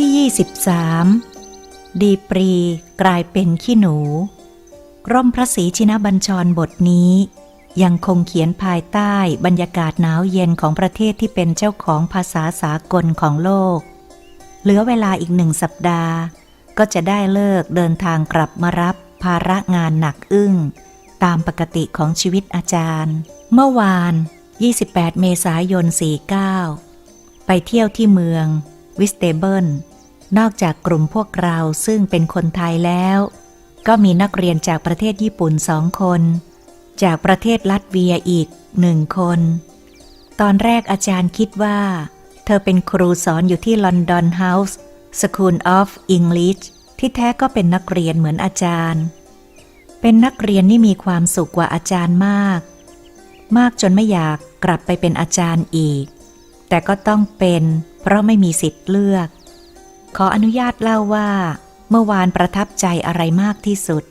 ที่ 23 ดีปรีกลายเป็นขี้หนู ร่มพระศรีชินบัญชรบทนี้ ยังคงเขียนภายใต้บรรยากาศหนาวเย็นของประเทศที่เป็นเจ้าของภาษาสากลของโลก เหลือเวลาอีกหนึ่งสัปดาห์ ก็จะได้เลิกเดินทางกลับมารับภาระงานหนักอึ้ง ตามปกติของชีวิตอาจารย์ เมื่อวาน 28 เมษายน 49 ไปเที่ยวที่เมือง วิสเตเบิลนอกจากกลุ่มพวกเราซึ่งเป็นคนไทยแล้ว ก็มีนักเรียนจากประเทศญี่ปุ่นสองคน จากประเทศลัตเวียอีกหนึ่งคน ตอนแรกอาจารย์คิดว่า เธอเป็นครูสอนอยู่ที่ London House School of English ที่แท้ก็เป็นนักเรียนเหมือนอาจารย์ เป็นนักเรียนนี่มีความสุขกว่าอาจารย์มาก มากจนไม่อยากกลับไปเป็นอาจารย์อีก แต่ก็ต้องเป็นเพราะไม่มีสิทธิ์เลือก ขออนุญาตเล่าว่า เมื่อวานประทับใจอะไรมากที่สุด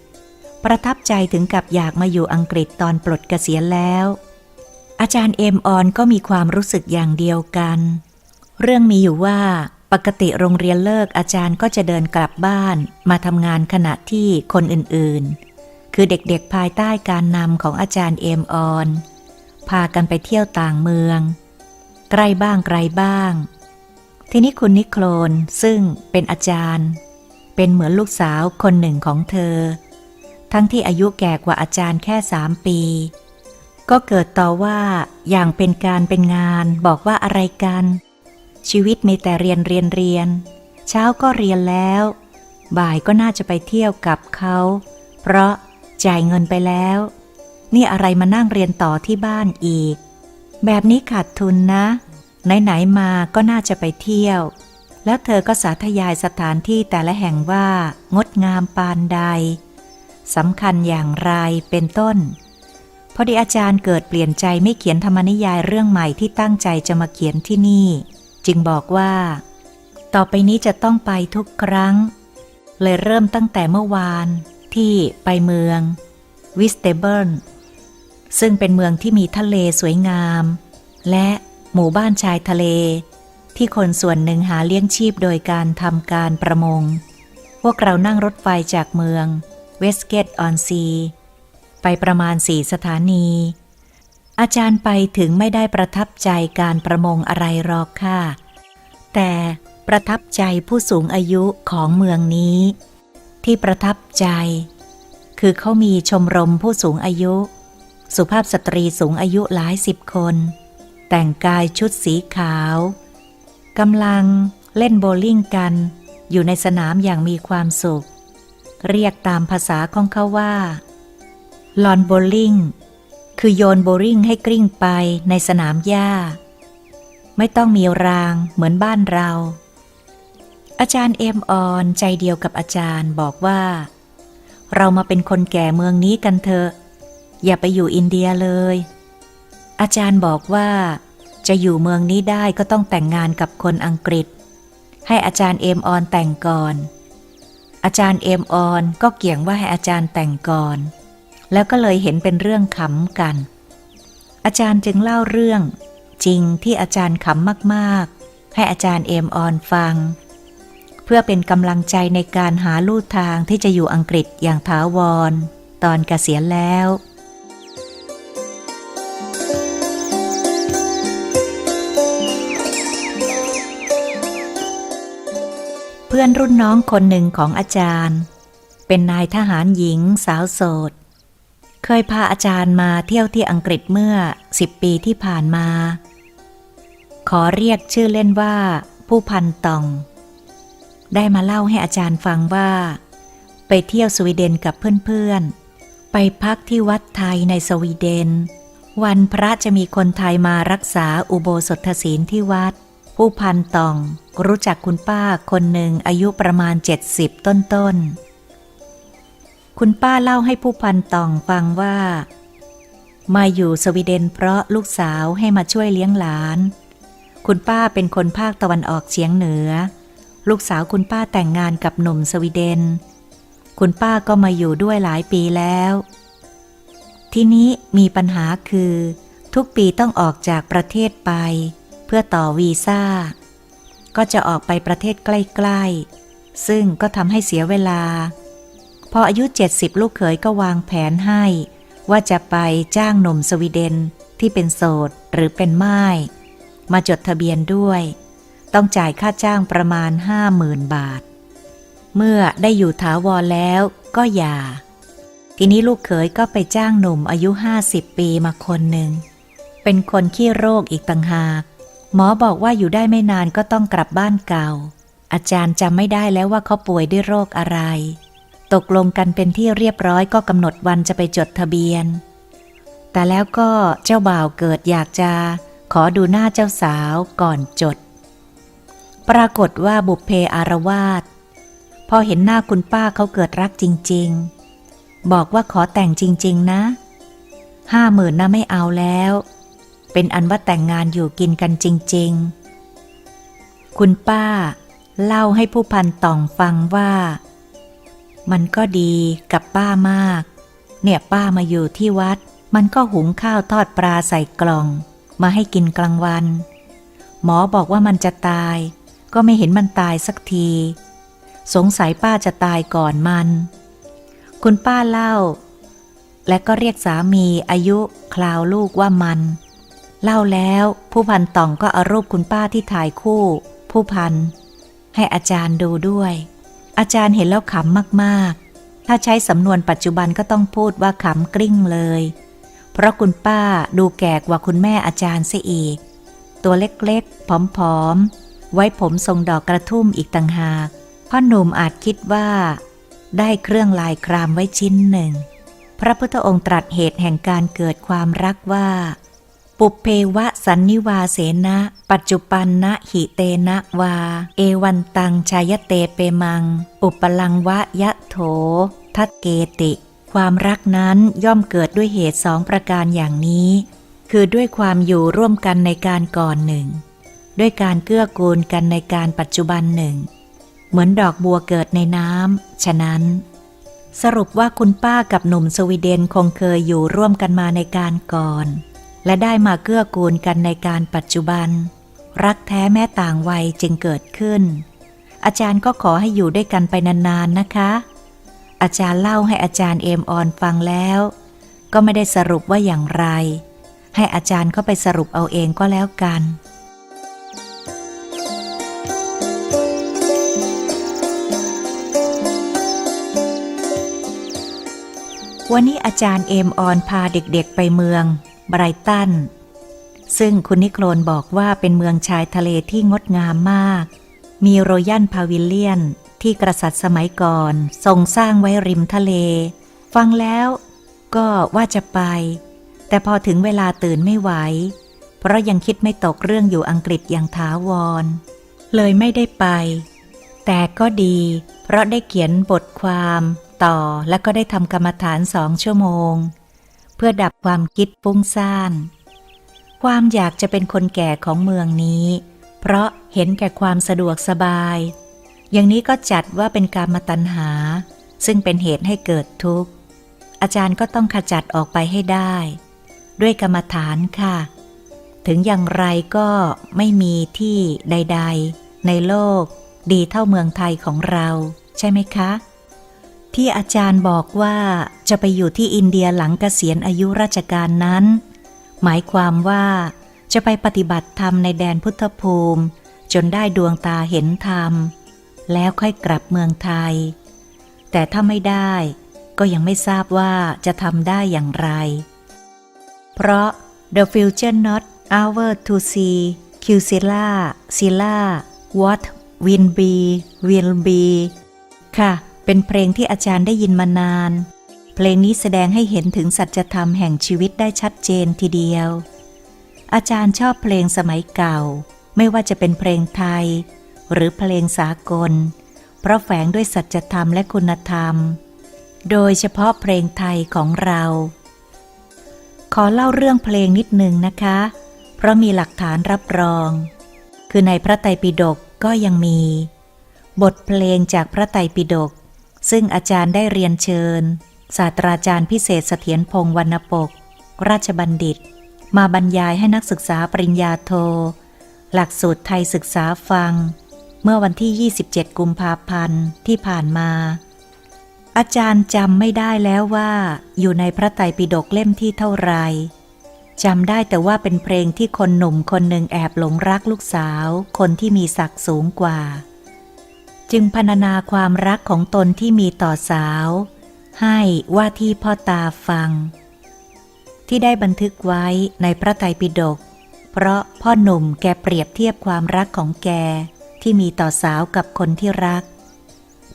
ประทับใจถึงกับอยากมาอยู่อังกฤษตอนปลดเกษียณแล้ว อาจารย์เอมออนก็มีความรู้สึกอย่างเดียวกัน เรื่องมีอยู่ว่าปกติโรงเรียนเลิกอาจารย์ก็จะเดินกลับบ้าน มาทำงานขณะที่คนอื่นๆ คือเด็กๆภายใต้การนำของอาจารย์เอมออน พากันไปเที่ยวต่างเมือง ใกล้บ้างไกลบ้าง ทีนี้คุณนิโคลนซึ่งเป็นอาจารย์ เป็นเหมือนลูกสาวคนหนึ่งของเธอ ทั้งที่อายุแก่กว่าอาจารย์แค่สามปี ก็เกิดต่อว่าอย่างเป็นการเป็นงานบอกว่าอะไรกัน ชีวิตมีแต่เรียนเรียนเรียน เช้าก็เรียนแล้ว บ่ายก็น่าจะไปเที่ยวกับเขา เพราะจ่ายเงินไปแล้ว นี่อะไรมานั่งเรียนต่อที่บ้านอีก แบบนี้ขาดทุนนะ ไหนๆมาก็น่าจะไปเที่ยว แล้วเธอก็สาธยายสถานที่แต่ละแห่งว่า งดงามปานใดสำคัญอย่างไรเป็นต้น พอดีอาจารย์เกิดเปลี่ยนใจไม่เขียนธรรมนิยายเรื่องใหม่ที่ตั้งใจจะมาเขียนที่นี่ จึงบอกว่า ต่อไปนี้จะต้องไปทุกครั้ง เลยเริ่มตั้งแต่เมื่อวานที่ไปเมือง วิสเตเบิลซึ่งเป็นเมืองที่มีทะเลสวยงาม และ หมู่บ้านชายทะเล ที่คนส่วนหนึ่งหาเลี้ยงชีพโดยการทำการประมง พวกเรานั่งรถไฟจากเมืองเวสเกตออนซีไปประมาณสี่สถานี อาจารย์ไปถึงไม่ได้ประทับใจการประมงอะไรหรอกค่ะ แต่ประทับใจผู้สูงอายุของเมืองนี้ ที่ประทับใจ คือเขามีชมรมผู้สูงอายุ สุภาพสตรีสูงอายุหลายสิบคน แต่งกายชุดสีขาวกำลังเล่นโบลิ่งกัน อยู่ในสนามอย่างมีความสุข เรียกตามภาษาของเขาว่าลอนโบลิ่งคือโยนโบลิ่งให้กลิ้งไปในสนามหญ้า ไม่ต้องมีรางเหมือนบ้านเรา อาจารย์เอมออนใจเดียวกับอาจารย์บอกว่า เรามาเป็นคนแก่เมืองนี้กันเถอะ อย่าไปอยู่อินเดียเลย อาจารย์บอกว่า จะอยู่เมืองนี้ได้ก็ต้องแต่งงานกับคนอังกฤษ ให้อาจารย์เอมออนแต่งก่อน อาจารย์เอมออนก็เกี่ยงว่าให้อาจารย์แต่งก่อน แล้วก็เลยเห็นเป็นเรื่องขำกัน อาจารย์จึงเล่าเรื่อง จริงที่อาจารย์ขำมากๆ ให้อาจารย์เอมออนฟัง เพื่อเป็นกำลังใจในการหาลู่ทางที่จะอยู่อังกฤษอย่างถาวร ตอนเกษียณแล้ว พื่อนรุ่นน้องคนหนึ่งของอาจารย์ เป็นนายทหารหญิงสาวโสด เคยพาอาจารย์มาเที่ยวที่อังกฤษเมื่อสิบปีที่ผ่านมา ขอเรียกชื่อเล่นว่า ผู้พันตอง ได้มาเล่าให้อาจารย์ฟังว่า ไปเที่ยวสวีเดนกับเพื่อนๆ ไปพักที่วัดไทยในสวีเดน วันพระจะมีคนไทยมารักษาอุโบสถศีลที่วัด ผู้พันตอง รู้จักคุณป้าคนหนึ่งอายุประมาณ 70 ต้นๆคุณป้าเล่าให้ผู้พันตองฟังว่า มาอยู่สวีเดนเพราะลูกสาวให้มาช่วยเลี้ยงหลาน คุณป้าเป็นคนภาคตะวันออกเฉียงเหนือ ลูกสาวคุณป้าแต่งงานกับหนุ่มสวีเดน คุณป้าก็มาอยู่ด้วยหลายปีแล้ว ทีนี้มีปัญหาคือ ทุกปีต้องออกจากประเทศไป เพื่อต่อวีซ่า ก็จะออกไปประเทศใกล้ ๆ ซึ่งก็ทำให้เสียเวลา พออายุ 70 ลูกเขยก็วางแผนให้ ว่าจะไปจ้างหนุ่มสวีเดนที่เป็นโสดหรือเป็นไม้มาจดทะเบียนด้วย ต้องจ่ายค่าจ้างประมาณ 50,000 บาท เมื่อได้อยู่ถาวรแล้วก็หย่า ทีนี้ลูกเขยก็ไปจ้างหนุ่มอายุ 50 ปีมาคนหนึ่ง เป็นคนขี้โรคอีกต่างหาก หมอบอกว่าอยู่ได้ไม่นานก็ต้องกลับบ้านเก่า อาจารย์จำไม่ได้แล้วว่าเขาป่วยด้วยโรคอะไร ตกลงกันเป็นที่เรียบร้อยก็กำหนดวันจะไปจดทะเบียน แต่แล้วก็เจ้าบ่าวเกิดอยากจะ ขอดูหน้าเจ้าสาวก่อนจด ปรากฏว่าบุพเพอารวาสพอเห็นหน้าคุณป้าเขาเกิดรักจริง ๆ บอกว่าขอแต่งจริง ๆ นะห้าหมื่นนะไม่เอาแล้ว เป็นอันว่าแต่งงานอยู่กินกันจริง ๆ คุณป้า เล่าให้ผู้พันต่องฟังว่า มันก็ดีกับป้ามาก เนี่ยป้ามาอยู่ที่วัด มันก็หุงข้าวทอดปลาใส่กล่อง มาให้กินกลางวัน หมอบอกว่ามันจะตาย ก็ไม่เห็นมันตายสักที สงสัยป้าจะตายก่อนมัน คุณป้าเล่าและก็เรียกสามีอายุคลาวลูกว่ามัน เล่าแล้วผู้พันตองก็เอารูปคุณป้าที่ถ่ายคู่ ผู้พัน ให้อาจารย์ดูด้วย อาจารย์เห็นแล้วขำมากๆ ถ้าใช้สำนวนปัจจุบันก็ต้องพูดว่าขำกลิ้งเลย เพราะคุณป้าดูแก่กว่าคุณแม่อาจารย์เสียอีก ตัวเล็กๆ ผอมๆ ไว้ผมทรงดอกกระทุ่มอีกต่างหากพ่อหนุ่มอาจคิดว่า ได้เครื่องลายครามไว้ชิ้นหนึ่ง พระพุทธองค์ตรัสเหตุแห่งการเกิดความรักว่า ปุเพวะสันนิวาเสนะ ปัจจุปันนะหิเตนะวา เอวันตังชายเตเปมัง อุปลังวะยะโถทัตเกติ ความรักนั้นย่อมเกิดด้วยเหตุสองประการอย่างนี้ คือด้วยความอยู่ร่วมกันในการก่อนหนึ่ง ด้วยการเกื้อกูลกันในการปัจจุบันหนึ่ง เหมือนดอกบัวเกิดในน้ำฉะนั้นสรุปว่าคุณป้ากับหนุ่มสวีเดนคงเคยอยู่ร่วมกันมาในการก่อน และได้มาเกื้อกูลกันในการปัจจุบัน รักแท้แม้ต่างวัยจึงเกิดขึ้น อาจารย์ก็ขอให้อยู่ด้วยกันไปนานๆนะคะ อาจารย์เล่าให้อาจารย์เอมออนฟังแล้ว ก็ไม่ได้สรุปว่าอย่างไร ให้อาจารย์เข้าไปสรุปเอาเองก็แล้วกันวันนี้อาจารย์เอมออนพาเด็กๆไปเมือง ไบรตัน ซึ่งคุณนิโคลนบอกว่าเป็นเมืองชายทะเลที่งดงามมาก มีโรยันพาวิลเลียนที่กษัตริย์สมัยก่อนทรงสร้างไว้ริมทะเล ฟังแล้วก็ว่าจะไป แต่พอถึงเวลาตื่นไม่ไหว เพราะยังคิดไม่ตกเรื่องอยู่อังกฤษอย่างถาวร เลยไม่ได้ไป แต่ก็ดี เพราะได้เขียนบทความต่อและก็ได้ทำกรรมฐานสองชั่วโมง พื่อดับความคิดฟุ้งซ่าน ความอยากจะเป็นคนแก่ของเมืองนี้ เพราะเห็นแก่ความสะดวกสบาย อย่างนี้ก็จัดว่าเป็นการมาตัญหา ซึ่งเป็นเหตุให้เกิดทุกข์ อาจารย์ก็ต้องขจัดออกไปให้ได้ ด้วยกรรมฐานค่ะ ถึงอย่างไรก็ไม่มีที่ใด ๆ ในโลก ดีเท่าเมืองไทยของเรา ใช่ไหมคะ ที่อาจารย์บอกว่าจะไปอยู่ที่อินเดียหลังเกษียณอายุราชการนั้น หมายความว่าจะไปปฏิบัติธรรมในแดนพุทธภูมิ จนได้ดวงตาเห็นธรรม แล้วค่อยกลับเมืองไทย แต่ถ้าไม่ได้ก็ยังไม่ทราบว่าจะทำได้อย่างไร เพราะ the future not our to see q s i l a s i l a what will be will be ค่ะ เป็นเพลงที่อาจารย์ได้ยินมานาน เพลงนี้แสดงให้เห็นถึงสัจธรรมแห่งชีวิตได้ชัดเจนทีเดียว อาจารย์ชอบเพลงสมัยเก่า ไม่ว่าจะเป็นเพลงไทย หรือเพลงสากล เพราะแฝงด้วยสัจธรรมและคุณธรรม โดยเฉพาะเพลงไทยของเรา ขอเล่าเรื่องเพลงนิดหนึ่งนะคะ เพราะมีหลักฐานรับรอง คือในพระไตรปิฎกก็ยังมี บทเพลงจากพระไตรปิฎก ซึ่งอาจารย์ได้เรียนเชิญ ศาสตราจารย์พิเศษเสถียรพงศ์วรรณปก ราชบัณฑิต มาบรรยายให้นักศึกษาปริญญาโท หลักสูตรไทยศึกษาฟัง เมื่อวันที่ 27 กุมภาพันธ์ที่ผ่านมา อาจารย์จำไม่ได้แล้วว่า อยู่ในพระไตรปิฎกเล่มที่เท่าไหรจำได้แต่ว่าเป็นเพลงที่คนหนุ่มคนหนึ่งแอบหลงรักลูกสาว คนที่มีศักดิ์สูงกว่า จึงพรรณนาความรักของตนที่มีต่อสาว ให้ว่าที่พ่อตาฟัง ที่ได้บันทึกไว้ในพระไตรปิฎกเพราะพ่อหนุ่มแกเปรียบเทียบความรักของแกที่มีต่อสาวกับคนที่รัก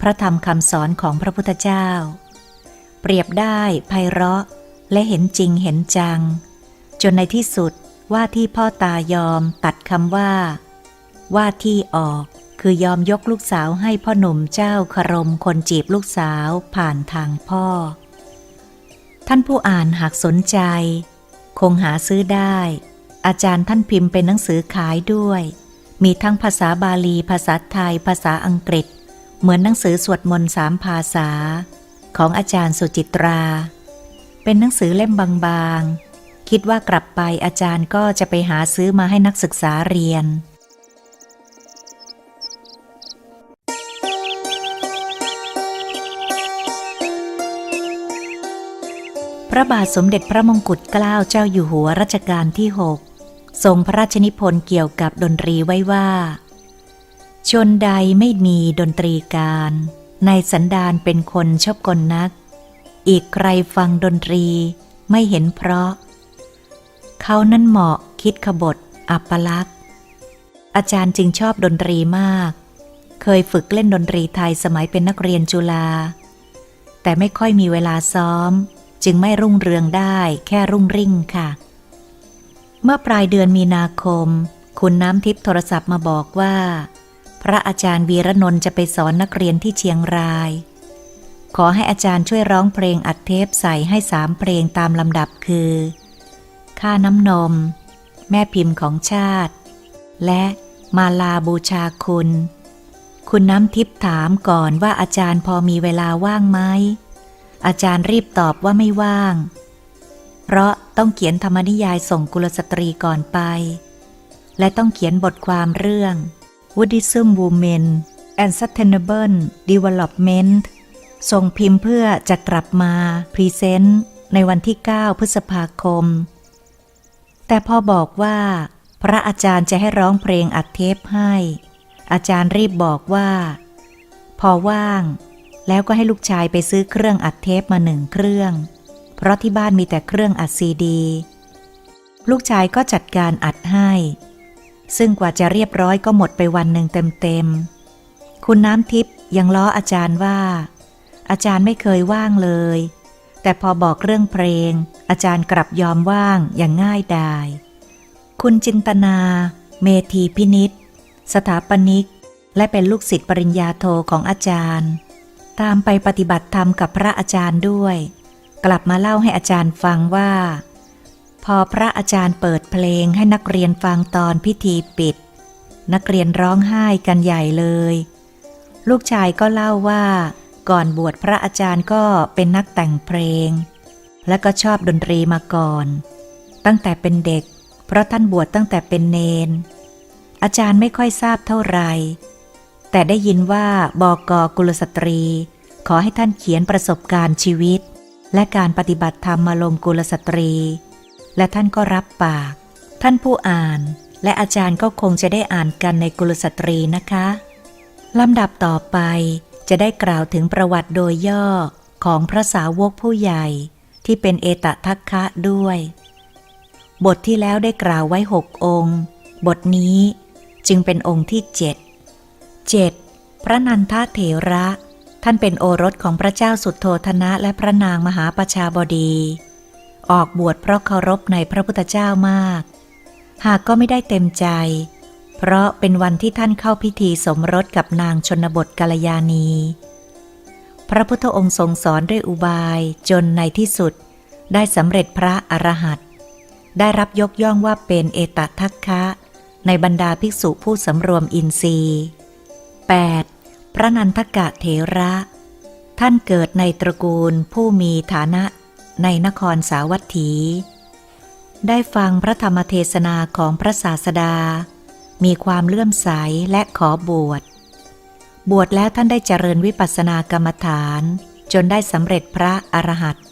พระธรรมคำสอนของพระพุทธเจ้า เปรียบได้ไพเราะและเห็นจริงเห็นจัง จนในที่สุดว่าที่พ่อตายอมตัดคำว่า ว่าที่ออก คือยอมยกลูกสาวให้พ่อหนุ่มเจ้าคารมคนจีบลูกสาวผ่านทางพ่อ ท่านผู้อ่านหากสนใจ คงหาซื้อได้ อาจารย์ท่านพิมพ์เป็นหนังสือขายด้วย มีทั้งภาษาบาลี ภาษาไทย ภาษาอังกฤษ เหมือนหนังสือสวดมนต์สามภาษา ของอาจารย์สุจิตรา เป็นหนังสือเล่มบางๆ คิดว่ากลับไปอาจารย์ก็จะไปหาซื้อมาให้นักศึกษาเรียน ระบาทสมเด็จพระมงกุฎเกล้าเจ้าอยู่หัวรัชกาลที่6ทรงพระราชนิพนธ์เกี่ยวกับดนตรีไว้ว่า ชนใดไม่มีดนตรีการ ในสันดานเป็นคนชอบกลนัก อีกใครฟังดนตรีไม่เห็นเพราะ เขานั้นเหมาะคิดขบฏอัปลักษ์อาจารย์จึงชอบดนตรีมาก เคยฝึกเล่นดนตรีไทยสมัยเป็นนักเรียนจุฬาแต่ไม่ค่อยมีเวลาซ้อม จึงไม่รุ่งเรืองได้แค่รุ่งริ่งค่ะ เมื่อปลายเดือนมีนาคม คุณน้ำทิพย์โทรศัพท์มาบอกว่า พระอาจารย์วีระนนท์จะไปสอนนักเรียนที่เชียงราย ขอให้อาจารย์ช่วยร้องเพลงอัดเทปใส่ให้สามเพลงตามลำดับคือ ค่าน้ำนม แม่พิมพ์ของชาติ และมาลาบูชาคุณ คุณน้ำทิพย์ถามก่อนว่าอาจารย์พอมีเวลาว่างไหม อาจารย์รีบตอบว่าไม่ว่าง เพราะต้องเขียนธรรมนิยายส่งกุลสตรีก่อนไป และต้องเขียนบทความเรื่อง Buddhism Women and Sustainable Development ส่งพิมพ์เพื่อจะกลับมาพรีเซนต์ในวันที่ 9 พฤษภาคม แต่พอบอกว่า พระอาจารย์จะให้ร้องเพลงอัดเทปให้ อาจารย์รีบบอกว่า พอว่าง แล้วก็ให้ลูกชายไปซื้อเครื่องอัดเทปมาหนึ่งเครื่อง เพราะที่บ้านมีแต่เครื่องอัดซีดี ลูกชายก็จัดการอัดให้ ซึ่งกว่าจะเรียบร้อยก็หมดไปวันหนึ่งเต็มๆ คุณน้ำทิพย์ยังล้ออาจารย์ว่า อาจารย์ไม่เคยว่างเลย แต่พอบอกเรื่องเพลง อาจารย์กลับยอมว่างอย่างง่ายดายคุณจินตนา เมธีพินิษสถาปนิก และเป็นลูกศิษย์ปริญญาโทของอาจารย์ ตามไปปฏิบัติธรรมกับพระอาจารย์ด้วย กลับมาเล่าให้อาจารย์ฟังว่า พอพระอาจารย์เปิดเพลงให้นักเรียนฟังตอนพิธีปิด นักเรียนร้องไห้กันใหญ่เลย ลูกชายก็เล่าว่า ก่อนบวชพระอาจารย์ก็เป็นนักแต่งเพลง และก็ชอบดนตรีมาก่อน ตั้งแต่เป็นเด็ก เพราะท่านบวชตั้งแต่เป็นเนน อาจารย์ไม่ค่อยทราบเท่าไหร่ แต่ได้ยินว่าบอกอกุลสตรี ขอให้ท่านเขียนประสบการณ์ชีวิต และการปฏิบัติธรรมมาลงกุลสตรี และท่านก็รับปาก ท่านผู้อ่าน และอาจารย์ก็คงจะได้อ่านกันในกุลสตรีนะคะลำดับต่อไปจะได้กล่าวถึงประวัติโดยย่อของพระสาวกผู้ใหญ่ที่เป็นเอตทัคคะด้วย บทที่แล้วได้กล่าวไว้หกองค์ บทนี้จึงเป็นองค์ที่เจ็ด เจ็ดพระนันทเถระ ท่านเป็นโอรสของพระเจ้าสุดโทธนะและพระนางมหาประชาบดี ออกบวชเพราะเคารพในพระพุทธเจ้ามาก หากก็ไม่ได้เต็มใจ เพราะเป็นวันที่ท่านเข้าพิธีสมรสกับนางชนบทกาลยานี พระพุทธองค์ทรงสอนด้วยอุบายจนในที่สุด ได้สำเร็จพระอรหันต์ได้รับยกย่องว่าเป็นเอตทัคคะ ในบรรดาภิกษุผู้สำรวมอินทรีย์ 8. พระนันทกะเถระ ท่านเกิดในตระกูลผู้มีฐานะในนครสาวัตถี ได้ฟังพระธรรมเทศนาของพระศาสดา มีความเลื่อมใสและขอบวช บวชแล้วท่านได้เจริญวิปัสสนากรรมฐาน จนได้สำเร็จพระอรหันต์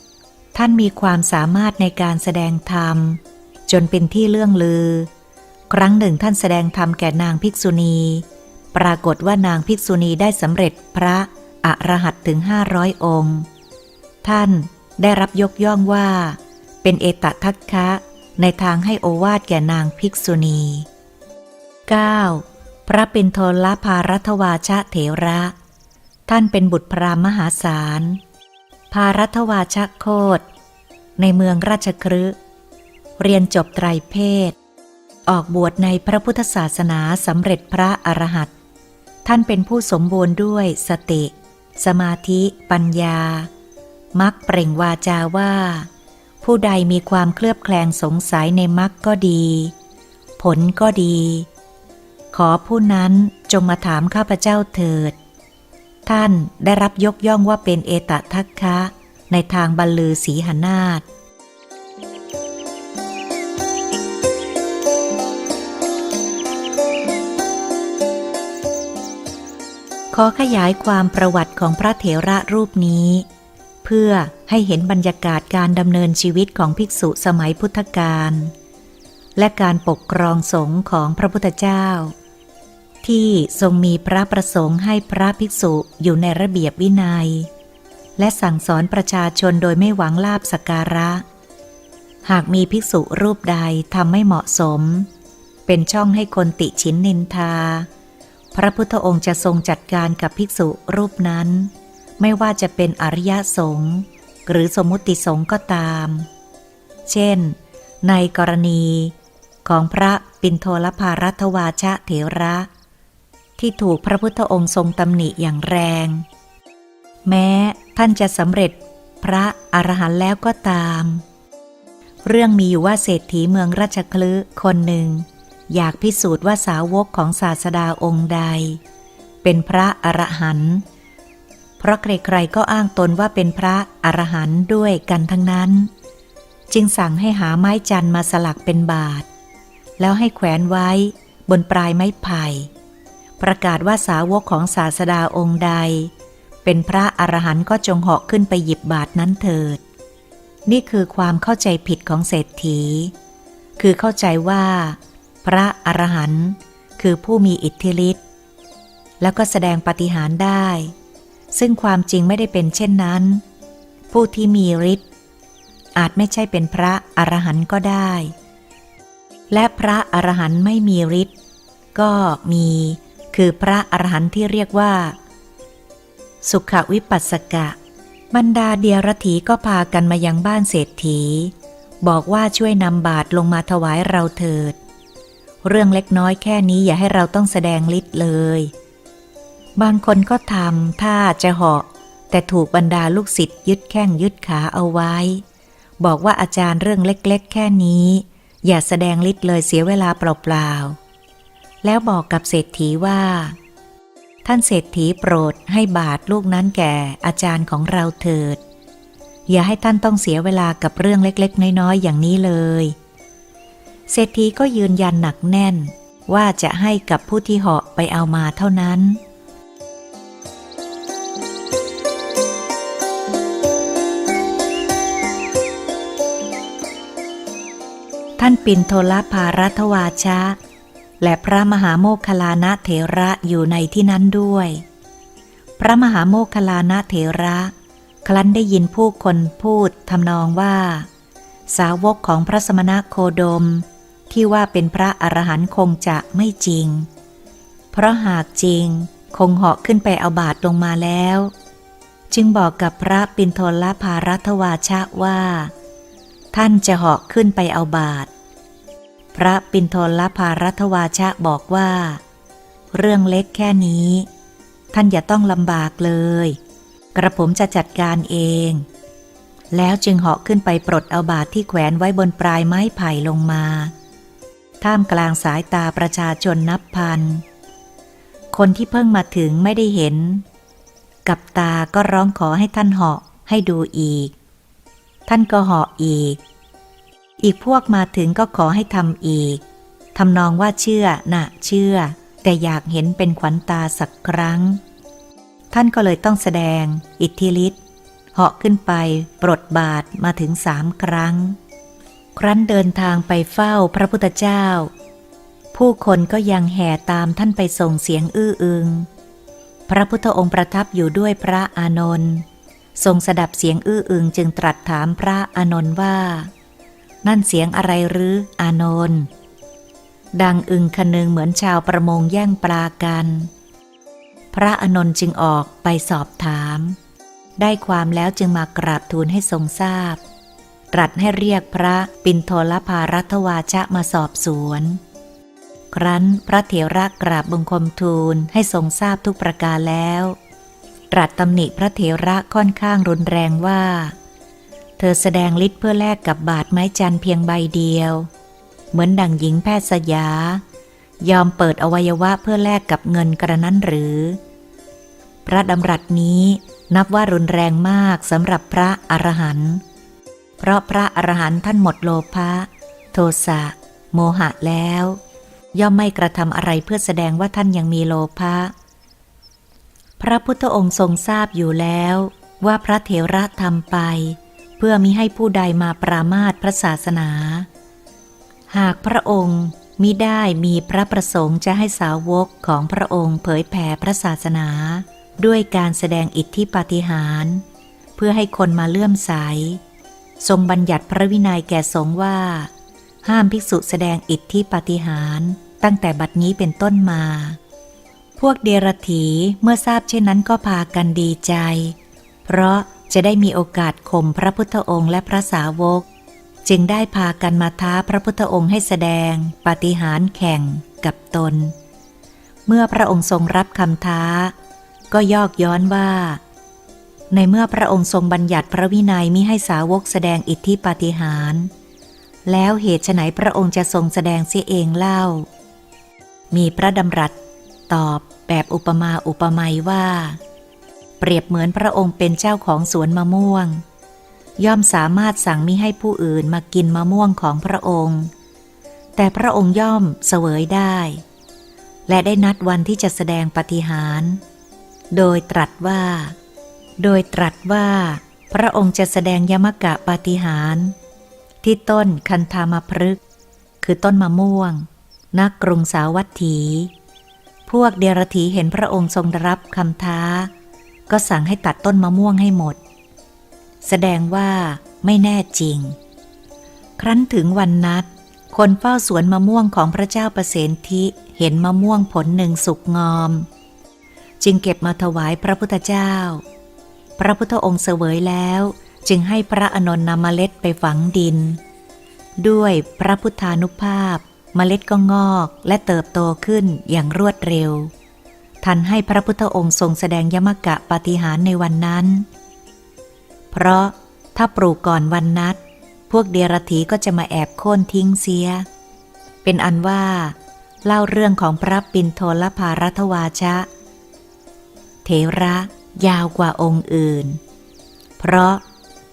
ท่านมีความสามารถในการแสดงธรรม จนเป็นที่เลื่องลือ ครั้งหนึ่งท่านแสดงธรรมแก่นางภิกษุณี ปรากฏว่านางภิกษุณีได้สำเร็จพระอรหันต์ถึงห้าร้อยองค์ ท่านได้รับยกย่องว่า เป็นเอตทัคคะในทางให้โอวาทแก่นางภิกษุณี 9. พระปิณโทลภารัตวาชะเถระ ท่านเป็นบุตรพรามมหาศาล ภารัตวาชะโคดในเมืองราชครึเรียนจบไตรเพศ ออกบวชในพระพุทธศาสนาสำเร็จพระอรหันต ท่านเป็นผู้สมบูรณ์ด้วยสติ สมาธิปัญญา มักเปล่งวาจาว่า ผู้ใดมีความเคลือบแคลงสงสัยในมักก็ดี ผลก็ดี ขอผู้นั้นจงมาถามข้าพเจ้าเถิด ท่านได้รับยกย่องว่าเป็นเอตทัคคะ ในทางบรรลือสีหนาฏ ขอขยายความประวัติของพระเถระรูปนี้ เพื่อให้เห็นบรรยากาศการดำเนินชีวิตของภิกษุสมัยพุทธกาลและการปกครองสงฆ์ของพระพุทธเจ้า ที่ทรงมีพระประสงค์ให้พระภิกษุอยู่ในระเบียบวินัย และสั่งสอนประชาชนโดยไม่หวังลาบสการะ หากมีภิกษุรูปใดทำไม่เหมาะสม เป็นช่องให้คนติชินนินทา พระพุทธองค์จะทรงจัดการกับภิกษุรูปนั้น ไม่ว่าจะเป็นอริยสงฆ์หรือสมมุติสงฆ์ก็ตาม เช่น ในกรณีของพระปินโทลภารัตวาชะเถระ ที่ถูกพระพุทธองค์ทรงตำหนิอย่างแรง แม้ท่านจะสำเร็จพระอรหันต์แล้วก็ตาม เรื่องมีอยู่ว่าเศรษฐีเมืองราชคลึคนหนึ่ง อยากพิสูจน์ว่าสาวกของศาสดาองค์ใด เป็นพระอรหันต์เพราะใครๆก็อ้างตนว่าเป็นพระอรหันต์ด้วยกันทั้งนั้น จึงสั่งให้หาไม้จันมาสลักเป็นบาท แล้วให้แขวนไว้บนปลายไม้ไผ่ ประกาศว่าสาวกของศาสดาองค์ใด เป็นพระอรหันต์ก็จงเหาะขึ้นไปหยิบบาทนั้นเถิด นี่คือความเข้าใจผิดของเศรษฐี คือเข้าใจว่า พระอรหันต์คือผู้มีอิทธิฤทธิ์แล้วก็แสดงปฏิหารได้ ซึ่งความจริงไม่ได้เป็นเช่นนั้น ผู้ที่มีฤทธิ์อาจไม่ใช่เป็นพระอรหันต์ก็ได้ และพระอรหันต์ไม่มีฤทธิ์ก็มีคือพระอรหันต์ที่เรียกว่า สุขวิปัสสกะ บรรดาเดียรถีก็พากันมายังบ้านเศรษฐี บอกว่าช่วยนำบาทลงมาถวายเราเถิด เรื่องเล็กน้อยแค่นี้อย่าให้เราต้องแสดงฤทธิ์เลย บางคนก็ทำถ้าจะเหาะ แต่ถูกบรรดาลูกศิษย์ยึดแข้งยึดขาเอาไว้ บอกว่าอาจารย์เรื่องเล็กๆ แค่นี้ อย่าแสดงฤทธิ์เลยเสียเวลาเปล่าๆ แล้วบอกกับเศรษฐีว่า ท่านเศรษฐีโปรดให้บาทลูกนั้นแก่อาจารย์ของเราเถิด อย่าให้ท่านต้องเสียเวลากับเรื่องเล็กๆ น้อยๆ อย่างนี้เลย เศรษฐีก็ยืนยันหนักแน่น ว่าจะให้กับผู้ที่เหาะไปเอามาเท่านั้น ท่านปินโทลภารัตวาชะ และพระมหาโมคคลานะเถระอยู่ในที่นั้นด้วย พระมหาโมคคลานะเถระ ครั้นได้ยินผู้คนพูดทำนองว่าสาวกของพระสมณะโคดม ที่ว่าเป็นพระอรหันต์คงจะไม่จริง เพราะหากจริงคงเหาะขึ้นไปเอาบาทลงมาแล้ว จึงบอกกับพระปินทลภารัตวาชะว่า ท่านจะเหาะขึ้นไปเอาบาท พระปินทลภารัตวาชะบอกว่า เรื่องเล็กแค่นี้ ท่านอย่าต้องลำบากเลย กระผมจะจัดการเอง แล้วจึงเหาะขึ้นไปปลดเอาบาทที่แขวนไว้บนปลายไม้ไผ่ลงมา ท่ามกลางสายตาประชาชนนับพัน คนที่เพิ่งมาถึงไม่ได้เห็น กับตาก็ร้องขอให้ท่านเหาะให้ดูอีก ท่านก็เหาะอีก อีกพวกมาถึงก็ขอให้ทำอีกทำนองว่าเชื่อนะ่ะเชื่อ แต่อยากเห็นเป็นขวัญตาสักครั้ง ท่านก็เลยต้องแสดง อิทธิฤทธิ์เหาะขึ้นไปปลดบาทมาถึงสามครั้ง ครั้นเดินทางไปเฝ้าพระพุทธเจ้า ผู้คนก็ยังแห่ตามท่านไปส่งเสียงอื้ออึง พระพุทธองค์ประทับอยู่ด้วยพระอานนท์ทรงสดับเสียงอื้ออึงจึงตรัสถามพระอานนท์ว่า นั่นเสียงอะไรหรืออานนท์ดังอึงคนึงเหมือนชาวประมงแย่งปลากัน พระอานนท์จึงออกไปสอบถาม ได้ความแล้วจึงมากราบทูลให้ทรงทราบ ตรัสให้เรียกพระปินโทลภารัตวาชะมาสอบสวน ครั้นพระเถระกราบบังคมทูลให้ทรงทราบทุกประการแล้ว ตรัสตำหนิพระเถระค่อนข้างรุนแรงว่า เธอแสดงฤทธิ์เพื่อแลกกับบาทไม้จันเพียงใบเดียว เหมือนดังหญิงแพทย์สยา ยอมเปิดอวัยวะเพื่อแลกกับเงินกระนั้นหรือ พระดำรัสนี้นับว่ารุนแรงมากสำหรับพระอรหันต์ เพราะพระอรหันต์ท่านหมดโลภะโทสะโมหะแล้ว ย่อมไม่กระทำอะไรเพื่อแสดงว่าท่านยังมีโลภะพระพุทธองค์ทรงทราบอยู่แล้วว่าพระเถระทำไป เพื่อมิให้ผู้ใดมาปรามาสพระศาสนา หากพระองค์มิได้มีพระประสงค์จะให้สาวกของพระองค์เผยแผ่พระศาสนา ด้วยการแสดงอิทธิปาฏิหาริย์เพื่อให้คนมาเลื่อมใส ทรงบัญญัติพระวินัยแก่สงฆ์ว่า ห้ามภิกษุแสดงอิทธิปาฏิหาริย์ตั้งแต่บัดนี้เป็นต้นมา พวกเดรถีเมื่อทราบเช่นนั้นก็พากันดีใจ เพราะจะได้มีโอกาสข่มพระพุทธองค์และพระสาวก จึงได้พากันมาท้าพระพุทธองค์ให้แสดงปาฏิหาริย์แข่งกับตน เมื่อพระองค์ทรงรับคำท้า ก็ยอกย้อนว่า ในเมื่อพระองค์ทรงบัญญัติพระวินัยมิให้สาวกแสดงอิทธิปาฏิหาริย์แล้วเหตุไฉนพระองค์จะทรงแสดงเสียเองเล่า มีพระดำรัสตอบแบบอุปมาอุปไมยว่า เปรียบเหมือนพระองค์เป็นเจ้าของสวนมะม่วง ย่อมสามารถสั่งมิให้ผู้อื่นมากินมะม่วงของพระองค์ แต่พระองค์ย่อมเสวยได้ และได้นัดวันที่จะแสดงปาฏิหาริย์โดยตรัสว่า โดยตรัสว่าพระองค์จะแสดงยมกะปาฏิหาริ์ที่ต้นคันธามพฤกคือต้นมะม่วงนักกรุงสาวัตถี พวกเดรถีเห็นพระองค์ทรงรับคำท้า ก็สั่งให้ตัดต้นมะม่วงให้หมด แสดงว่าไม่แน่จริง ครั้นถึงวันนัด คนเฝ้าสวนมะม่วงของพระเจ้าประเสนทิเห็นมะม่วงผลหนึ่งสุกงอม จึงเก็บมาถวายพระพุทธเจ้า พระพุทธองค์เสวยแล้ว จึงให้พระอนนท์นำเมล็ดไปฝังดิน ด้วยพระพุทธานุภาพเมล็ดก็งอกและเติบโตขึ้นอย่างรวดเร็ว ทันให้พระพุทธองค์ทรงแสดงยมกะปาฏิหาริย์ในวันนั้น เพราะถ้าปลูกก่อนวันนัด พวกเดรถีก็จะมาแอบโค่นทิ้งเสีย เป็นอันว่า เล่าเรื่องของพระปินโทลภารัตวาชะเถระ ยาวกว่าองค์อื่น เพราะ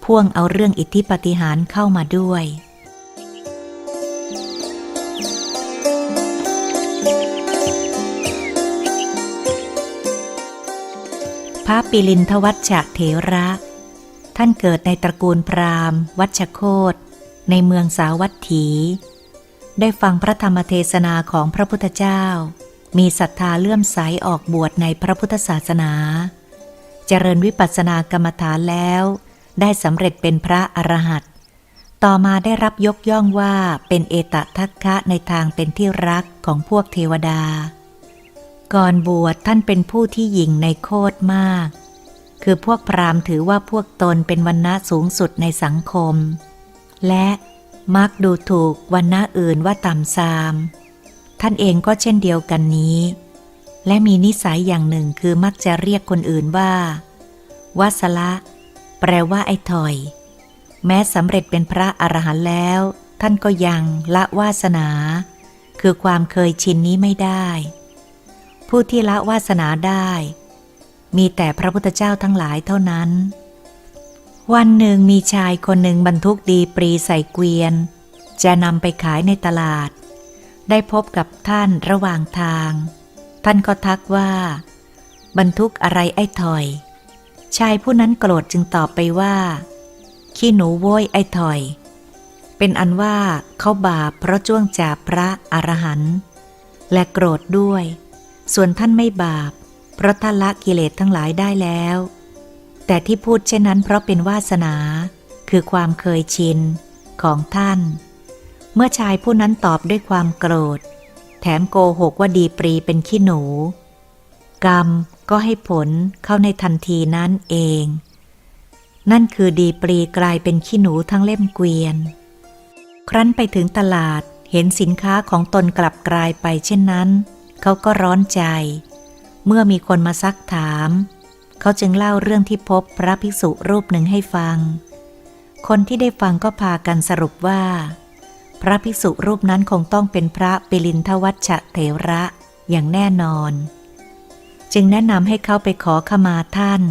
พ่วงเอาเรื่องอิทธิปฏิหารเข้ามาด้วย พระปิลินทวัชชะเถระ ท่านเกิดในตระกูลพราหมณ์ วัชโคตในเมืองสาวัตถี ได้ฟังพระธรรมเทศนาของพระพุทธเจ้า มีศรัทธาเลื่อมใสออกบวชในพระพุทธศาสนา เจริญวิปัสสนากรรมฐานแล้ว ได้สำเร็จเป็นพระอรหันต์ต่อมาได้รับยกย่องว่าเป็นเอตทัคคะในทางเป็นที่รักของพวกเทวดา ก่อนบวชท่านเป็นผู้ที่หยิ่งในโคตรมาก คือพวกพราหมณ์ถือว่าพวกตนเป็นวันณะสูงสุดในสังคม และมักดูถูกวันณะอื่นว่าต่ำซาม ท่านเองก็เช่นเดียวกันนี้ และมีนิสัยอย่างหนึ่งคือมักจะเรียกคนอื่นว่า วัสละ แปลว่าไอ้ถอย แม้สำเร็จเป็นพระอรหันต์แล้ว ท่านก็ยังละวาสนา คือความเคยชินนี้ไม่ได้ ผู้ที่ละวาสนาได้ มีแต่พระพุทธเจ้าทั้งหลายเท่านั้น วันหนึ่งมีชายคนหนึ่งบรรทุกดีปรีใส่เกวียน จะนำไปขายในตลาด ได้พบกับท่านระหว่างทาง ท่านก็ทักว่า บรรทุกอะไรไอ้ถอย ชายผู้นั้นโกรธจึงตอบไปว่า ขี้หนูโว้ยไอ้ถอย เป็นอันว่าเขาบาปเพราะจ้วงจับพระอรหันต์และโกรธด้วย ส่วนท่านไม่บาป เพราะท่านละกิเลสทั้งหลายได้แล้ว แต่ที่พูดเช่นนั้นเพราะเป็นวาสนา คือความเคยชินของท่าน เมื่อชายผู้นั้นตอบด้วยความโกรธ แถมโกหกว่าดีปรีเป็นขี้หนู กรรมก็ให้ผลเข้าในทันทีนั้นเอง นั่นคือดีปรีกลายเป็นขี้หนูทั้งเล่มเกวียน ครั้นไปถึงตลาดเห็นสินค้าของตนกลับกลายไปเช่นนั้น เขาก็ร้อนใจ เมื่อมีคนมาซักถาม เขาจึงเล่าเรื่องที่พบพระภิกษุรูปหนึ่งให้ฟัง คนที่ได้ฟังก็พากันสรุปว่า พระภิกษุรูปนั้นคงต้องเป็นพระปิลินทวัชเถระอย่างแน่นอน จึงแนะนำให้เขาไปขอขมาท่าน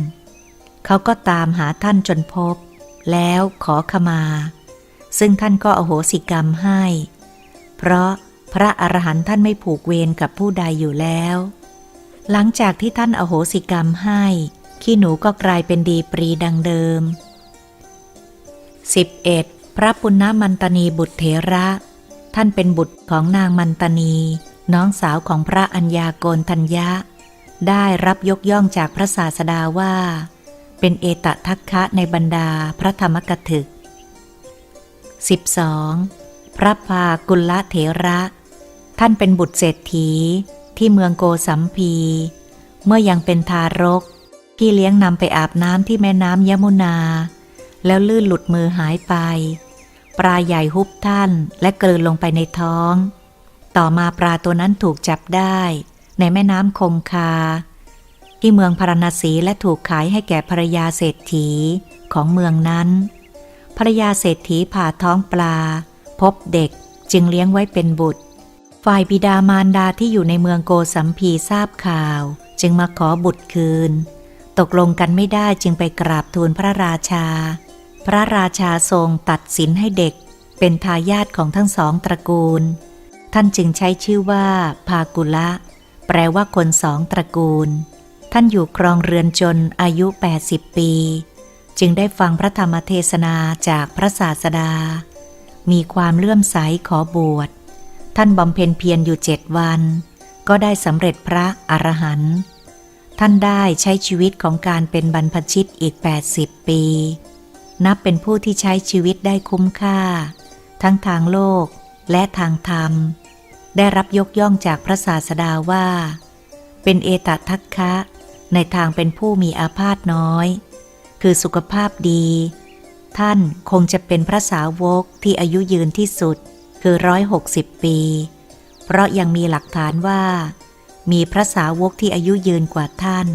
เขาก็ตามหาท่านจนพบ แล้วขอขมา ซึ่งท่านก็อโหสิกรรมให้ เพราะพระอรหันต์ท่านไม่ผูกเวรกับผู้ใดอยู่แล้ว หลังจากที่ท่านอโหสิกรรมให้ ขี้หนูก็กลายเป็นดีปรีดังเดิม 11. พระปุณณมันตนีบุตรเถระ ท่านเป็นบุตรของนางมันตนี น้องสาวของพระอัญญาโกนทัญญะ ได้รับยกย่องจากพระศาสดาว่า เป็นเอตทัคคะในบรรดาพระธรรมกถึก 12. พระพากุลเถระ ท่านเป็นบุตรเศรษฐีที่เมืองโกสัมพี เมื่อยังเป็นทารกพี่เลี้ยงนำไปอาบน้ำที่แม่น้ำยมุนา แล้วลื่นหลุดมือหายไป ปลาใหญ่ฮุบท่านและกลืนลงไปในท้อง ต่อมาปลาตัวนั้นถูกจับได้ ในแม่น้ำคงคา ที่เมืองพาราณสีและถูกขายให้แก่ภรยาเศรษฐีของเมืองนั้นภรยาเศรษฐีผ่าท้องปลา พบเด็กจึงเลี้ยงไว้เป็นบุตร ฝ่ายบิดามารดาที่อยู่ในเมืองโกสัมพีทราบข่าว จึงมาขอบุตรคืน ตกลงกันไม่ได้จึงไปกราบทูลพระราชา พระราชาทรงตัดสินให้เด็กเป็นทายาทของทั้งสองตระกูล ท่านจึงใช้ชื่อว่าพากุละ แปลว่าคนสองตระกูล ท่านอยู่ครองเรือนจนอายุ 80 ปี จึงได้ฟังพระธรรมเทศนาจากพระศาสดา มีความเลื่อมใสขอบวช ท่านบำเพ็ญเพียรอยู่เจ็ดวัน ก็ได้สำเร็จพระอรหันต์ ท่านได้ใช้ชีวิตของการเป็นบรรพชิตอีก 80 ปี นับเป็นผู้ที่ใช้ชีวิตได้คุ้มค่า ทั้งทางโลกและทางธรรม ได้รับยกย่องจากพระศาสดาว่า เป็นเอตทัคคะ ในทางเป็นผู้มีอาพาธน้อย คือสุขภาพดี ท่านคงจะเป็นพระสาวกที่อายุยืนที่สุดคือร้อยหกสิบปี เพราะยังมีหลักฐานว่า มีพระสาวกที่อายุยืนกว่าท่าน